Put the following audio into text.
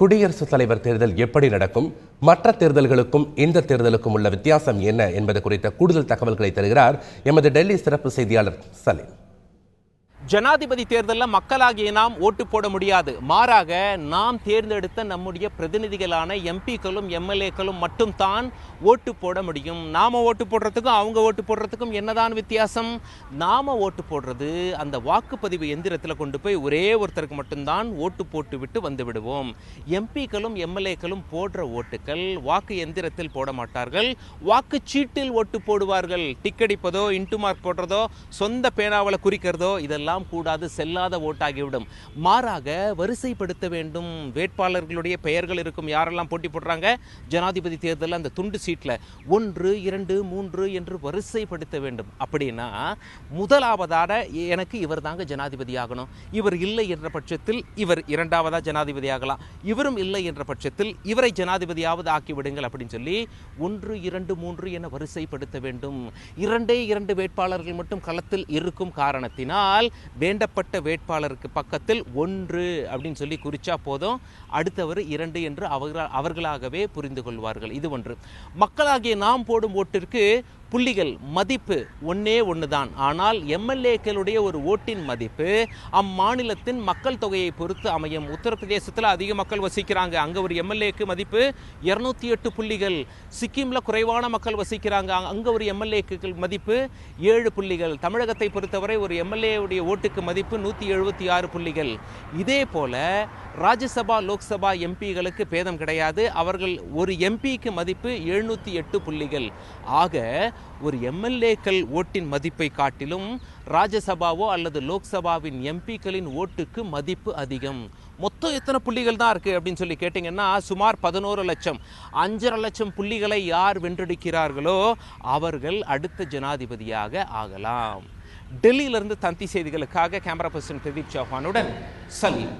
குடியரசுத் தலைவர் தேர்தல் எப்படி நடக்கும்? மற்ற தேர்தல்களுக்கும் இந்த தேர்தலுக்கும் உள்ள வித்தியாசம் என்ன என்பது குறித்த கூடுதல் தகவல்களை தருகிறார் எமது டெல்லி சிறப்பு செய்தியாளர் சலீம். ஜனாதிபதி தேர்தலில் மக்களாகிய நாம் ஓட்டு போட முடியாது. மாறாக நாம் தேர்ந்தெடுத்த நம்முடைய பிரதிநிதிகளான எம்பிக்களும் எம்எல்ஏக்களும் மட்டும் தான் ஓட்டு போட முடியும். நாம் ஓட்டு போடுறதுக்கும் அவங்க ஓட்டு போடுறதுக்கும் என்னதான் வித்தியாசம்? நாம் ஓட்டு போடுறது அந்த வாக்குப்பதிவு எந்திரத்தில் கொண்டு போய் ஒரே ஒருத்தருக்கு மட்டும்தான் ஓட்டு போட்டு விட்டு வந்து விடுவோம். எம்பிக்களும் எம்எல்ஏக்களும் போடுற ஓட்டுகள் வாக்கு எந்திரத்தில் போட மாட்டார்கள். வாக்குச்சீட்டில் ஓட்டு போடுவார்கள். டிக்கெடிப்பதோ இன்டு மார்க் போடுறதோ சொந்த பேனாவில் குறிக்கிறதோ இதெல்லாம் கூடாது செல்லாத ஓட்டாகிவிடும். மாறாக வரிசைப்படுத்த வேண்டும். வேட்பாளர்களுடைய பெயர்கள் இருக்கும். யாரெல்லாம் போட்டி போடுறாங்க? ஜனாதிபதி தேர்தலில் அந்த துண்டு சீட்டில் ஒன்று இரண்டு மூன்று என்று வரிசைப்படுத்த வேண்டும். அப்படின்னா முதலாவதாக எனக்கு இவர் தாங்க ஜனாதிபதி ஆகணும். இவர் இல்லை என்ற பட்சத்தில் இவர் இரண்டாவதாக ஜனாதிபதி ஆகலாம். இவரும் இல்லை என்ற பட்சத்தில் இவரை ஜனாதிபதியாவது ஆக்கிவிடுங்கள் அப்படின்னு சொல்லி ஒன்று இரண்டு மூன்று என வரிசைப்படுத்த வேண்டும். இரண்டே இரண்டு வேட்பாளர்கள் மட்டும் களத்தில் இருக்கும் காரணத்தினால் வேண்டப்பட்ட வேட்பாளருக்கு பக்கத்தில் ஒன்று அப்படின்னு சொல்லி குறிச்சா போதும். அடுத்தவர் இரண்டு என்று அவர்களா அவர்களாகவே புரிந்து கொள்வார்கள். இது ஒன்று. மக்களாகிய நாம் போடும் ஓட்டிற்கு புள்ளிகள் மதிப்பு ஒன்னே ஒன்று தான் ஆனால் எம்எல்ஏக்களுடைய ஒரு ஓட்டின் மதிப்பு அம்மாநிலத்தின் மக்கள் தொகையை பொறுத்து அமையும். உத்தரப்பிரதேசத்தில் அதிக மக்கள் வசிக்கிறாங்க. அங்கே ஒரு எம்எல்ஏக்கு மதிப்பு இரநூத்தி எட்டு புள்ளிகள். சிக்கிமில் குறைவான மக்கள் வசிக்கிறாங்க. அங்கே ஒரு எம்எல்ஏக்கு மதிப்பு ஏழு புள்ளிகள். தமிழகத்தை பொறுத்தவரை ஒரு எம்எல்ஏவுடைய ஓட்டுக்கு மதிப்பு நூற்றி எழுபத்தி ஆறு புள்ளிகள். இதே போல ராஜ்யசபா லோக்சபா எம்பிகளுக்கு பேதம் கிடையாது. அவர்கள் ஒரு எம்பிக்கு மதிப்பு எழுநூற்றி எட்டு புள்ளிகள். ஆக ஒரு எம்எல்ஏக்கள் ஓட்டின் மதிப்பை காட்டிலும் ராஜ்யசபாவோ அல்லது லோக்சபாவின் எம்பிக்களின் ஓட்டுக்கு மதிப்பு அதிகம். மொத்தம் எத்தனை புள்ளிகள் தான் இருக்குது அப்படின்னு சொல்லி கேட்டிங்கன்னா சுமார் பதினோரு லட்சம். அஞ்சரை லட்சம் புள்ளிகளை யார் வென்றெடுக்கிறார்களோ அவர்கள் அடுத்த ஜனாதிபதியாக ஆகலாம். டெல்லியிலிருந்து தந்தி செய்திகளுக்காக கேமரா பர்சன் பிரதீப் சௌஹானுடன் சலீம்.